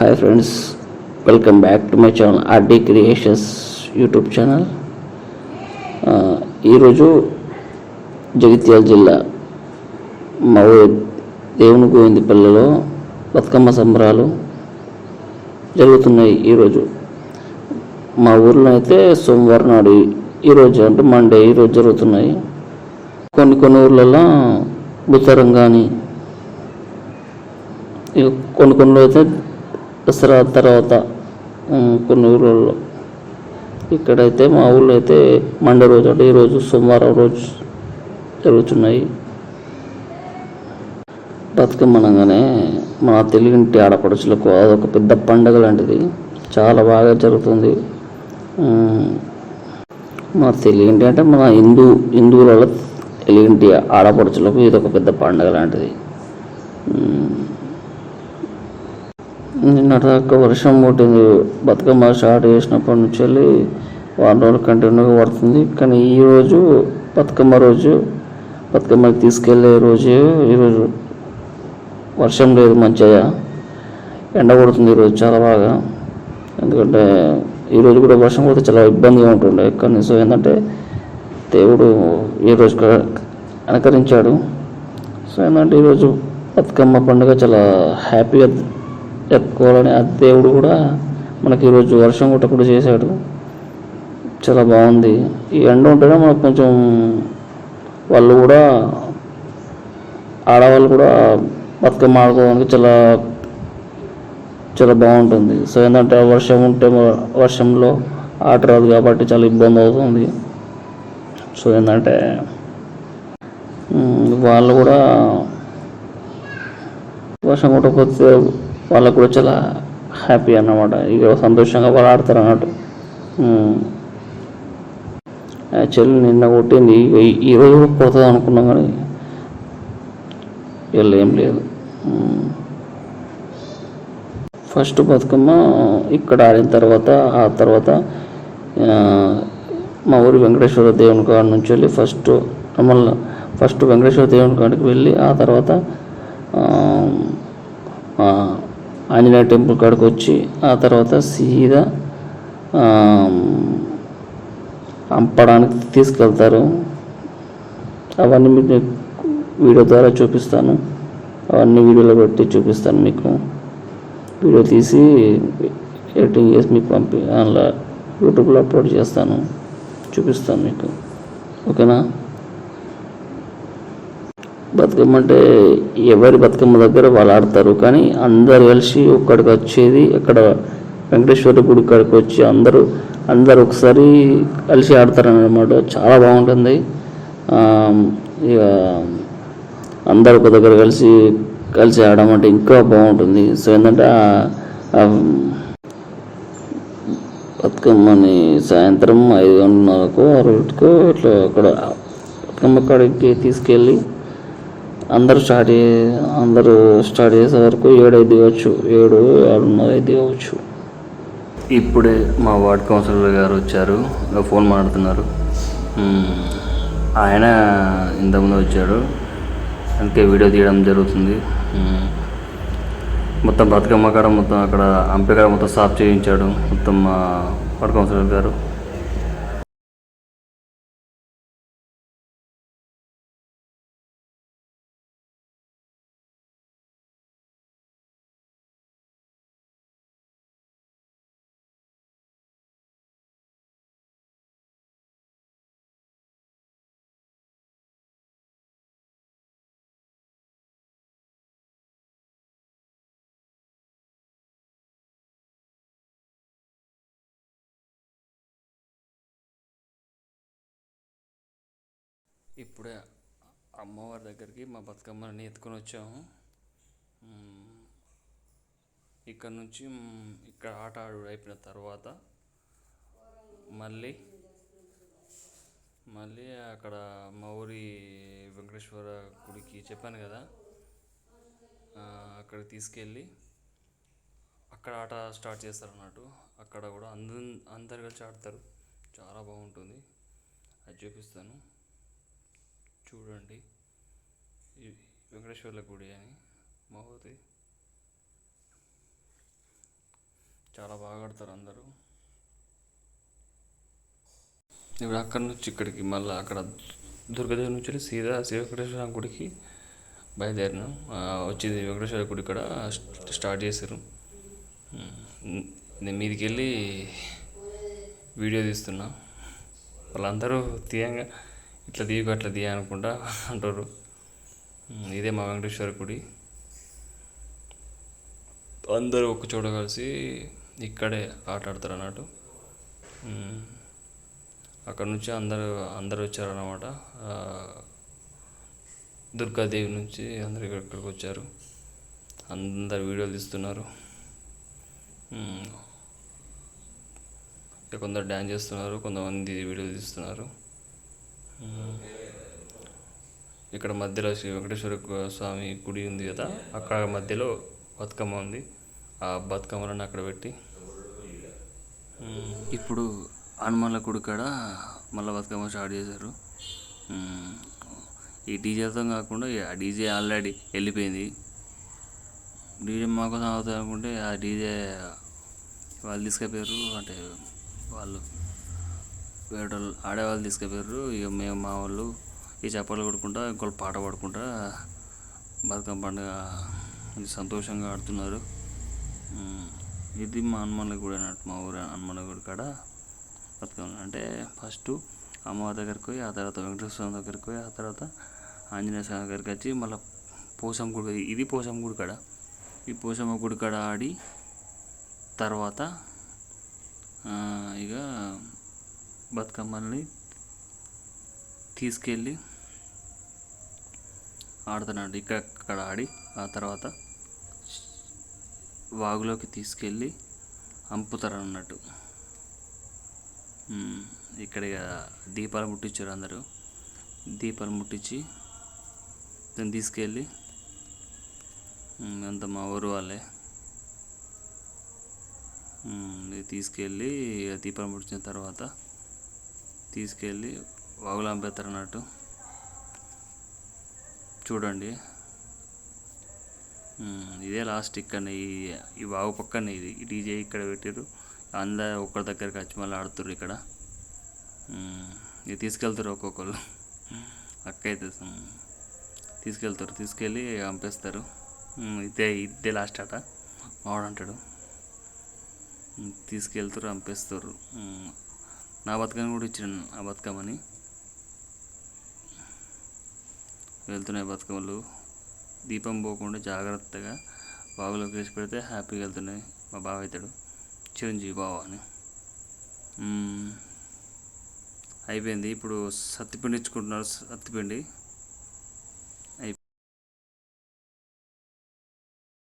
Hi friends welcome back to my channel RD creations YouTube channel ఈరోజు జగిత్యాల జిల్లా మా ఊరి దేవుని గోవిందపల్లిలో బతుకమ్మ సంబరాలు జరుగుతున్నాయి ఈరోజు. మా ఊర్లో అయితే సోమవారం నాడు ఈరోజు అంటే మండే ఈరోజు జరుగుతున్నాయి. కొన్ని కొన్ని ఊర్లలో బుధవారం కానీ కొన్ని కొన్ని అయితే దసరా తర్వాత కొన్ని ఊళ్ళల్లో ఇక్కడైతే మా ఊళ్ళో అయితే మండే రోజు అంటే ఈరోజు సోమవారం రోజు జరుగుతున్నాయి. బతుకమ్మనగానే మన తెలుగింటి ఆడపడుచులకు అదొక పెద్ద పండుగ లాంటిది. చాలా బాగా జరుగుతుంది. మన తెలుగింటి అంటే మన హిందూ హిందువులలో తెలుగింటి ఆడపడుచులకు ఇది ఒక పెద్ద పండుగ లాంటిది. నిన్నటిదాకా వర్షం పుట్టింది బతుకమ్మ స్టార్ట్ చేసినప్పటి నుంచి వెళ్ళి వారం రోజులు కంటిన్యూగా పడుతుంది. కానీ ఈరోజు బతుకమ్మ రోజు బతుకమ్మకి తీసుకెళ్ళే రోజు ఈరోజు వర్షం లేదు మంచిగా. ఎండ కొడుతుంది ఈరోజు చాలా బాగా. ఎందుకంటే ఈరోజు కూడా వర్షం పడితే చాలా ఇబ్బందిగా ఉంటుండే. కానీ సో ఏంటంటే దేవుడు ఈ రోజు అనుకరించాడు. సో ఏంటంటే ఈరోజు బతుకమ్మ పండుగ చాలా హ్యాపీగా జరుపుకోవాలని ఆ దేవుడు కూడా మనకి ఈరోజు వర్షం కొట్టకుండా చేశాడు. చాలా బాగుంది. ఈ ఎండ ఉంటేనే మనకు కొంచెం వాళ్ళు కూడా ఆడవాళ్ళు కూడా బతుకమ్మ ఆడుకోవడానికి చాలా చాలా బాగుంటుంది. సో ఏంటంటే వర్షం ఉంటే వర్షంలో ఆట రాదు కాబట్టి చాలా ఇబ్బంది అవుతుంది. సో ఏంటంటే వాళ్ళు కూడా వర్షం కొట్టకపోతే వాళ్ళకు కూడా చాలా హ్యాపీ అన్నమాట. ఇక సంతోషంగా వాళ్ళు ఆడతారు అన్నట్టు. యాక్చువల్లీ నిన్న కొట్టింది. ఈ- రోజు కూడా కొడుతుంది అనుకున్నాం కానీ వీళ్ళు ఏం లేదు. ఫస్ట్ బతుకమ్మ ఇక్కడ ఆడిన తర్వాత ఆ తర్వాత మా ఊరి వెంకటేశ్వర దేవుని కాడ నుంచి వెళ్ళి ఫస్ట్ మళ్ళీ ఫస్ట్ వెంకటేశ్వర దేవుని కాడికి వెళ్ళి ఆ తర్వాత ఆంజనేయ టెంపుల్ కాడికి వచ్చి ఆ తర్వాత సీదా అంపడానికి తీసుకెళ్తారు. అవన్నీ మీకు వీడియో ద్వారా చూపిస్తాను. అవన్నీ వీడియోలో పెట్టి చూపిస్తాను మీకు. వీడియో తీసి ఎడిటింగ్ చేసి మీకు పంపి అందులో యూట్యూబ్లో అప్లోడ్ చేస్తాను. చూపిస్తాను మీకు. ఓకేనా? బతుకమ్మ అంటే ఎవరి బతుకమ్మ దగ్గర వాళ్ళు ఆడతారు. కానీ అందరు కలిసి ఒక్కడికి వచ్చేది అక్కడ వెంకటేశ్వర గుడి కాడికి వచ్చి అందరూ అందరు ఒకసారి కలిసి ఆడతారనమాట చాలా బాగుంటుంది. ఇక అందరు ఒక దగ్గర కలిసి కలిసి ఆడడం అంటే ఇంకా బాగుంటుంది. సో ఏంటంటే బతుకమ్మని సాయంత్రం ఐదు గంటలకు ఆరుకో ఇట్లా అక్కడ బతుకమ్మ కాడికి తీసుకెళ్ళి అందరూ స్టార్ట్ అందరూ స్టార్ట్ చేసే వరకు ఏడు ఐదు ఇవ్వచ్చు ఏడు ఆరున్నర ఐదు ఇవ్వచ్చు ఇప్పుడే మా వార్డ్ కౌన్సిలర్ గారు వచ్చారు ఇంకా ఫోన్ మాట్లాడుతున్నారు. ఆయన ఇంతకుముందు వచ్చాడు అందుకే వీడియో తీయడం జరుగుతుంది. మొత్తం బతుకమ్మ కాడ మొత్తం అక్కడ అంపే కాడ మొత్తం సాఫ్ చేయించాడు మొత్తం మా వార్డ్ కౌన్సిలర్ గారు. ఇప్పుడే అమ్మవారి దగ్గరికి మా బతుకమ్మని ఎత్తుకొని వచ్చాము. ఇక్కడ నుంచి ఇక్కడ ఆట ఆడు అయిపోయిన తర్వాత మళ్ళీ మళ్ళీ అక్కడ మా ఊరి వెంకటేశ్వర గుడికి చెప్పాను కదా అక్కడికి తీసుకెళ్ళి అక్కడ ఆట స్టార్ట్ చేస్తారు అన్నట్టు. అక్కడ కూడా అందరు అందరు కలిసి ఆడతారు. చాలా బాగుంటుంది. అది చూపిస్తాను. చూడండి. వెంకటేశ్వర్ల గుడి అని మహోతి చాలా బాగా ఆడతారు అందరూ. ఇప్పుడు అక్కడ నుంచి ఇక్కడికి మళ్ళీ అక్కడ దుర్గదేవి నుంచి సీదా శ్రీ వెంకటేశ్వర గుడికి బయలుదేరినాం. వచ్చింది వచ్చేది వెంకటేశ్వర గుడి ఇక్కడ స్టార్ట్ చేశారు. నేను మీదికి వెళ్ళి వీడియో తీస్తున్నా. వాళ్ళందరూ తీయంగా ఇట్లా తీయకు అట్లా దియ అనుకుంటా అంటారు. ఇదే మా వెంకటేశ్వర గుడి. అందరూ ఒక చోట కలిసి ఇక్కడే ఆట ఆడతారు అన్నట్టు. అక్కడ నుంచి అందరూ అందరూ వచ్చారన్నమాట. దుర్గాదేవి నుంచి అందరు ఇక్కడికి వచ్చారు. అందరు వీడియోలు తీస్తున్నారు. కొందరు డ్యాన్స్ చేస్తున్నారు కొంతమంది వీడియోలు తీస్తున్నారు. ఇక్కడ మధ్యలో శ్రీ వెంకటేశ్వర స్వామి గుడి ఉంది కదా అక్కడ మధ్యలో బతుకమ్మ ఉంది. ఆ బతుకమ్మలను అక్కడ పెట్టి. ఇప్పుడు హనుమాన్ల గుడి కాడ మళ్ళీ బతుకమ్మ స్టార్ట్ చేశారు. ఈ డీజేతో కాకుండా ఆ డీజే ఆల్రెడీ వెళ్ళిపోయింది. డీజే మాకోసం అవుతుంది అనుకుంటే ఆ డీజే వాళ్ళు తీసుకుపోయారు అంటే వాళ్ళు వేరే వాళ్ళు ఆడేవాళ్ళు తీసుకుపోయారు ఇక మేము మా వాళ్ళు ఈ చప్పలు కొడుకుంటా ఇంకోళ్ళు పాట పాడుకుంటా బతుకమ్మ పండుగ సంతోషంగా ఆడుతున్నారు. ఇది మా హనుమాన్ల గుడి అన్నట్టు మా ఊరు హనుమాన్ల గుడి కాడ బతుకమ్మ. అంటే ఫస్ట్ అమ్మవారి దగ్గరికి పోయి ఆ తర్వాత వెంకటేశ్వర స్వామి దగ్గరికి పోయి ఆ తర్వాత ఆంజనేయ స్వామి దగ్గరికి వచ్చి మళ్ళీ పోసమ్మ గుడి ఇది పోసమ్మ గుడి కాడ. ఈ పోసమ్మ గుడి కాడ ఆడి తర్వాత ఇక బతుకమ్మల్ని తీసుకెళ్ళి ఆడుతున్నాడు. ఇక్కడ ఆడి ఆ తర్వాత వాగులోకి తీసుకెళ్ళి అంపుతారు అన్నట్టు ఇక్కడ ఇక దీపాలు ముట్టించారు అందరూ. దీపాలు ముట్టించి దాన్ని తీసుకెళ్ళి అంత మా ఊరు వాళ్ళే. తీసుకెళ్ళి దీపాలు ముట్టించిన తర్వాత తీసుకెళ్ళి వాగులో అంపేస్తారు అన్నట్టు చూడండి. ఇదే లాస్ట్ ఇక్కడనే ఈ ఈ వాగు పక్కనే ఇది. డీజే ఇక్కడ పెట్టారు అందరు ఒక్కరి దగ్గరికి వచ్చి మళ్ళీ ఆడుతుర్రు ఇక్కడ. ఇది తీసుకెళ్తారు ఒక్కొక్కరు అక్క అయితే తీసుకెళ్తారు. తీసుకెళ్ళి పంపేస్తారు ఇదే ఇదే లాస్ట్ ఆట. మావాడు అంటాడు. తీసుకెళ్తారు పంపేస్తారు నా బతుకని కూడా ఇచ్చాను ఆ బతుకమ్మని. వెళ్తున్నాయి బతుకమ్మలు. దీపం పోకుండా జాగ్రత్తగా బావిలోకి వేసి పెడితే హ్యాపీగా వెళ్తున్నాయి. మా బావ అవుతాడు చిరంజీవి బావ అని. అయిపోయింది. ఇప్పుడు సత్తిపిండి ఇచ్చుకుంటున్నారు సత్తిపిండి.